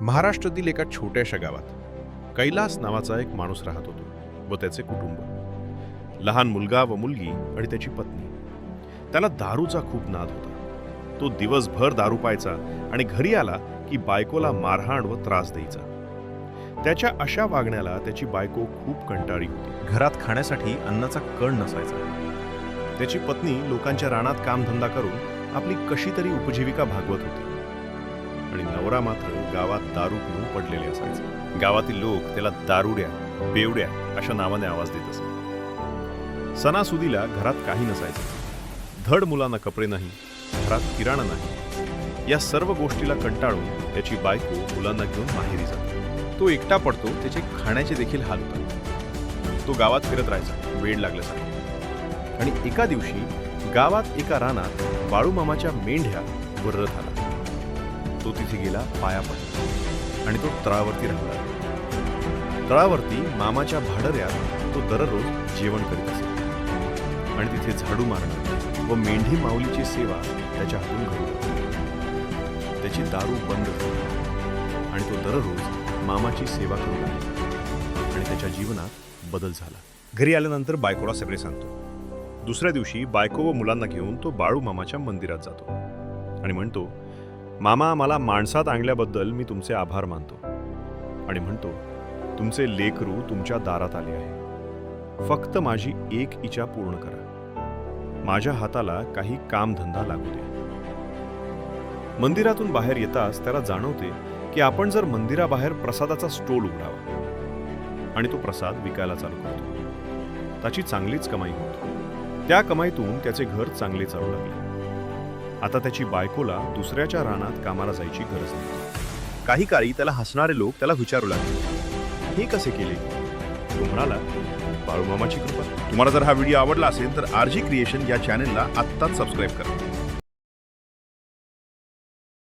महाराष्ट्रातील एका छोट्याशा गावात कैलास नावाचा एक माणूस राहत होतो व त्याचे कुटुंब. लहान मुलगा व मुलगी आणि त्याची पत्नी. त्याला दारूचा खूप नाद होता. तो दिवसभर दारू पायचा आणि घरी आला की बायकोला मारहाण व त्रास द्यायचा. त्याच्या अशा वागण्याला त्याची बायको खूप कंटाळी होती. घरात खाण्यासाठी अन्नाचा कण नसायचा. त्याची पत्नी लोकांच्या रानात कामधंदा करून आपली कशी तरी उपजीविका भागवत होती. आणि नवरा मात्र गावात दारू पिऊन पडलेले असायचे. गावातील लोक त्याला दारुड्या बेवड्या अशा नावाने आवाज देत असत सणासुदीला घरात काही नसायचं. धड मुलांना कपडे नाही घरात किराणा नाही. या सर्व गोष्टीला कंटाळून त्याची बायको मुलांना घेऊन माहेरी जाते. तो एकटा पडतो त्याचे खाण्याचे देखील हाल होतात. तो गावात फिरत राहायचा वेळ लागल्यासारखा. आणि एका दिवशी गावात एका रानात बाळूमामाच्या मेंढ्या व रथ आला. तो तिथे गेला पाया पडला आणि तो तळावरती राहिला. तळावरती मामाच्या भाडऱ्यात तो दररोज जेवण करीत असे. आणि तिथे झाडू मारणं व मेंढी माऊलीची सेवा त्याच्या हातून घडू त्याची दारू बंद झाली आणि तो दररोज मामाची सेवा करू लागला आणि त्याच्या जीवनात बदल झाला. घरी आल्यानंतर बायकोला सगळे सांगतो. दुसऱ्या दिवशी बायको व मुलांना घेऊन तो बाळू मामाच्या मंदिरात जातो. आणि म्हणतो मामा मला माणसात आणल्याबद्दल मी तुमचे आभार मानतो. आणि म्हणतो तुमचे लेकरू तुमच्या दारात आले आहे. फक्त माझी एक इच्छा पूर्ण करा. माझ्या हाताला काही कामधंदा लागू दे. मंदिरातून बाहेर येताच त्याला जाणवते की आपण जर मंदिराबाहेर प्रसादाचा स्टोल उघडावा. आणि तो प्रसाद विकायला चालू करतो. त्याची चांगलीच कमाई होतो. त्या कमाईतून त्याचे घर चांगले चालू लागले. आता त्याची बायकोला दुसऱ्याच्या रानात कामाला जायची गरज नाही. काही काळी त्याला हसणारे लोक त्याला विचारू लागले. हे कसे केले? तो म्हणाला बाळूमामाची कृपा. तुम्हाला जर हा व्हिडिओ आवडला असेल तर आरजी क्रिएशन या चॅनेलला आत्ताच सबस्क्राईब करा.